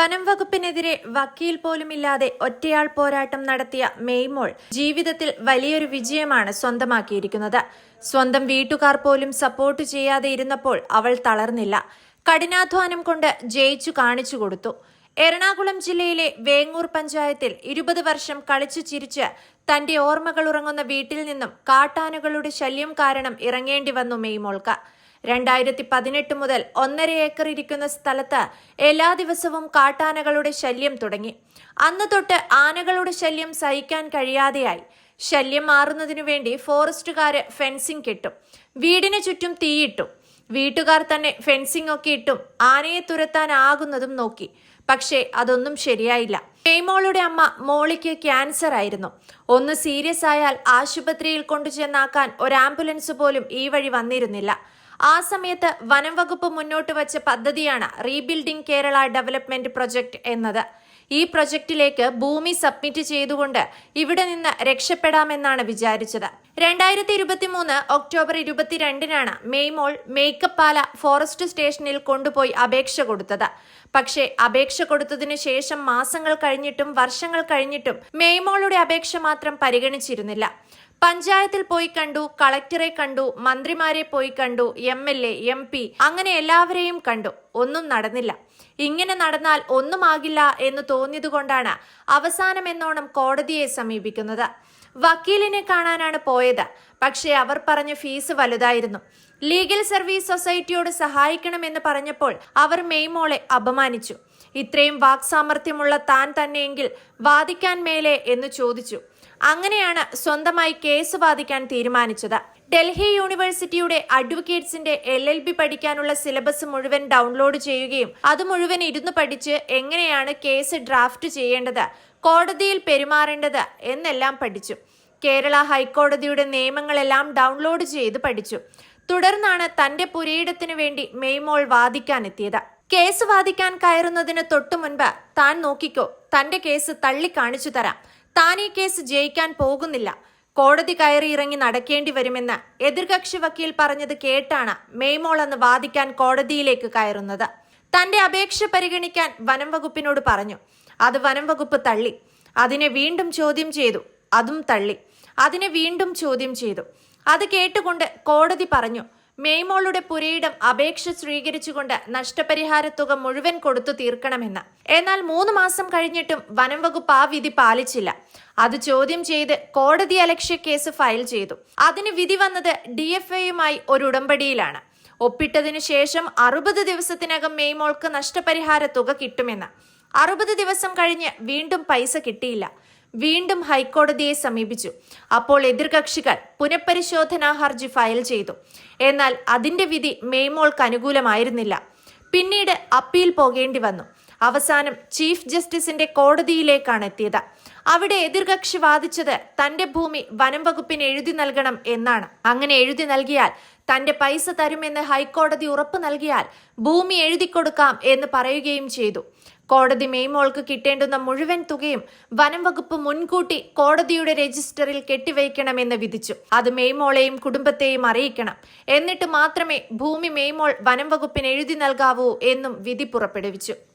വനം വകുപ്പിനെതിരെ വക്കീൽ പോലുമില്ലാതെ ഒറ്റയാൾ പോരാട്ടം നടത്തിയ മെയ്മോൾ ജീവിതത്തിൽ വലിയൊരു വിജയമാണ് സ്വന്തമാക്കിയിരിക്കുന്നത്. സ്വന്തം വീട്ടുകാർ പോലും സപ്പോർട്ട് ചെയ്യാതെ ഇരുന്നപ്പോൾ അവൾ തളർന്നില്ല. കഠിനാധ്വാനം കൊണ്ട് ജയിച്ചു കാണിച്ചു കൊടുത്തു. എറണാകുളം ജില്ലയിലെ വേങ്ങൂർ പഞ്ചായത്തിൽ ഇരുപത് വർഷം കളിച്ചു ചിരിച്ച് തന്റെ ഓർമ്മകൾ ഉറങ്ങുന്ന വീട്ടിൽ നിന്നും കാട്ടാനകളുടെ ശല്യം കാരണം ഇറങ്ങേണ്ടി വന്നു മെയ്മോൾക്ക് രണ്ടായിരത്തി പതിനെട്ട് മുതൽ ഒന്നര ഏക്കർ ഇരിക്കുന്ന സ്ഥലത്ത് എല്ലാ ദിവസവും കാട്ടാനകളുടെ ശല്യം തുടങ്ങി. അന്ന് തൊട്ട് ആനകളുടെ ശല്യം സഹിക്കാൻ കഴിയാതെയായി. ശല്യം മാറുന്നതിനു വേണ്ടി ഫോറസ്റ്റുകാര് ഫെൻസിംഗ് കെട്ടും. വീടിന് ചുറ്റും തീയിട്ടു. വീട്ടുകാർ തന്നെ ഫെൻസിംഗ് ഒക്കെ ഇട്ടും ആനയെ തുരത്താനാകുന്നതും നോക്കി. പക്ഷേ അതൊന്നും ശരിയായില്ല. പേമോളുടെ അമ്മ മോളിക്ക് ക്യാൻസർ ആയിരുന്നു. ഒന്ന് സീരിയസ് ആയാൽ ആശുപത്രിയിൽ കൊണ്ടുചെന്നാക്കാൻ ഒരു ആംബുലൻസ് പോലും ഈ വഴി വന്നിരുന്നില്ല. ആ സമയത്ത് വനം വകുപ്പ് മുന്നോട്ട് വച്ച പദ്ധതിയാണ് റീബിൽഡിംഗ് കേരള ഡെവലപ്മെന്റ് പ്രൊജക്ട് എന്നത്. ഈ പ്രൊജക്ടിലേക്ക് ഭൂമി സബ്മിറ്റ് ചെയ്തുകൊണ്ട് ഇവിടെ നിന്ന് രക്ഷപ്പെടാമെന്നാണ് വിചാരിച്ചത്. രണ്ടായിരത്തി ഇരുപത്തി മൂന്ന് ഒക്ടോബർ ഇരുപത്തിരണ്ടിനാണ് മെയ്മോൾ മേക്കപ്പാല ഫോറസ്റ്റ് സ്റ്റേഷനിൽ കൊണ്ടുപോയി അപേക്ഷ കൊടുത്തത്. പക്ഷേ അപേക്ഷ കൊടുത്തതിനു ശേഷം മാസങ്ങൾ കഴിഞ്ഞിട്ടും വർഷങ്ങൾ കഴിഞ്ഞിട്ടും മെയ്മോളുടെ അപേക്ഷ മാത്രം പരിഗണിച്ചിരുന്നില്ല. പഞ്ചായത്തിൽ പോയി കണ്ടു കളക്ടറെ കണ്ടു മന്ത്രിമാരെ പോയി കണ്ടു M L A M P അങ്ങനെ എല്ലാവരെയും കണ്ടു. ഒന്നും നടന്നില്ല. ഇങ്ങനെ നടന്നാൽ ഒന്നുമാകില്ല എന്ന് തോന്നിയതുകൊണ്ടാണ് അവസാനം എന്നോണം കോടതിയെ സമീപിക്കുന്നത്. വക്കീലിനെ കാണാനാണ് പോയത്. പക്ഷേ അവർ പറഞ്ഞ ഫീസ് വലുതായിരുന്നു. ലീഗൽ സർവീസ് സൊസൈറ്റിയോട് സഹായിക്കണമെന്ന് പറഞ്ഞപ്പോൾ അവർ മെയ്മോളെ അപമാനിച്ചു. ഇത്രയും വാക്സാമർഥ്യമുള്ള താൻ തന്നെയെങ്കിൽ വാദിക്കാൻ മേലെ എന്ന് ചോദിച്ചു. അങ്ങനെയാണ് സ്വന്തമായി കേസ് വാദിക്കാൻ തീരുമാനിച്ചത്. ഡൽഹി യൂണിവേഴ്സിറ്റിയുടെ അഡ്വക്കേറ്റ്സിന്റെ എൽ എൽ ബി പഠിക്കാനുള്ള സിലബസ് മുഴുവൻ ഡൗൺലോഡ് ചെയ്യുകയും അത് മുഴുവൻ ഇരുന്ന് പഠിച്ച് എങ്ങനെയാണ് കേസ് ഡ്രാഫ്റ്റ് ചെയ്യേണ്ടത് കോടതിയിൽ പെരുമാറേണ്ടത് എന്നെല്ലാം പഠിച്ചു. കേരള ഹൈക്കോടതിയുടെ നിയമങ്ങളെല്ലാം ഡൗൺലോഡ് ചെയ്ത് പഠിച്ചു. തുടർന്നാണ് തന്റെ പുരയിടത്തിനു വേണ്ടി മെയ്മോൾ വാദിക്കാനെത്തിയത്. കേസ് വാദിക്കാൻ കയറുന്നതിന് തൊട്ടു മുൻപ് താൻ നോക്കിക്കോ തന്റെ കേസ് തള്ളി കാണിച്ചു തരാം. താൻ ഈ കേസ് ജയിക്കാൻ പോകുന്നില്ല. കോടതി കയറി ഇറങ്ങി നടക്കേണ്ടി വരുമെന്ന് എതിർകക്ഷി വക്കീൽ പറഞ്ഞത് കേട്ടാണ് മേമോൾ എന്ന് വാദിക്കാൻ കോടതിയിലേക്ക് കയറുന്നത്. തന്റെ അപേക്ഷ പരിഗണിക്കാൻ വനം വകുപ്പിനോട് പറഞ്ഞു. അത് വനം വകുപ്പ് തള്ളി. അതിനെ വീണ്ടും ചോദ്യം ചെയ്തു. അതും തള്ളി. അതിനെ വീണ്ടും ചോദ്യം ചെയ്തു. അത് കേട്ടുകൊണ്ട് കോടതി പറഞ്ഞു. മേയ്മോളുടെ പുരയിടം അപേക്ഷ സ്വീകരിച്ചുകൊണ്ട് നഷ്ടപരിഹാര തുക മുഴുവൻ കൊടുത്തു തീർക്കണമെന്ന്. എന്നാൽ മൂന്ന് മാസം കഴിഞ്ഞിട്ടും വനം വകുപ്പ് ആ വിധി പാലിച്ചില്ല. അത് ചോദ്യം ചെയ്ത് കോടതി അലക്ഷ്യ കേസ് ഫയൽ ചെയ്തു. അതിന് വിധി വന്നത് ഡി എഫ് ഐയുമായി ഒരു ഉടമ്പടിയിലാണ്. ഒപ്പിട്ടതിനു ശേഷം അറുപത് ദിവസത്തിനകം മേയ്മോൾക്ക് നഷ്ടപരിഹാര തുക കിട്ടുമെന്ന്. അറുപത് ദിവസം കഴിഞ്ഞ് വീണ്ടും പൈസ കിട്ടിയില്ല. വീണ്ടും ഹൈക്കോടതിയെ സമീപിച്ചു. അപ്പോൾ എതിർകക്ഷികൾ പുനഃപരിശോധനാ ഹർജി ഫയൽ ചെയ്തു. എന്നാൽ അതിന്റെ വിധി മെയ്മോൾക്ക് അനുകൂലമായിരുന്നില്ല. പിന്നീട് അപ്പീൽ പോകേണ്ടി വന്നു. അവസാനം ചീഫ് ജസ്റ്റിസിന്റെ കോടതിയിലേക്കാണ് എത്തിയത്. അവിടെ എതിർകക്ഷി വാദിച്ചത് തന്റെ ഭൂമി വനം വകുപ്പിന് എഴുതി നൽകണം എന്നാണ്. അങ്ങനെ എഴുതി നൽകിയാൽ തന്റെ പൈസ തരുമെന്ന് ഹൈക്കോടതി ഉറപ്പ് നൽകിയാൽ ഭൂമി എഴുതി കൊടുക്കാം എന്ന് പറയുകയും ചെയ്തു. കോടതി മെയ്മോൾക്ക് കിട്ടേണ്ടുന്ന മുഴുവൻ തുകയും വനം വകുപ്പ് മുൻകൂട്ടി കോടതിയുടെ രജിസ്റ്ററിൽ കെട്ടിവയ്ക്കണമെന്ന് വിധിച്ചു. അത് മെയ്മോളെയും കുടുംബത്തെയും അറിയിക്കണം. എന്നിട്ട് മാത്രമേ ഭൂമി മെയ്മോൾ വനം വകുപ്പിന് എഴുതി നൽകാവൂ എന്നും വിധി പുറപ്പെടുവിച്ചു.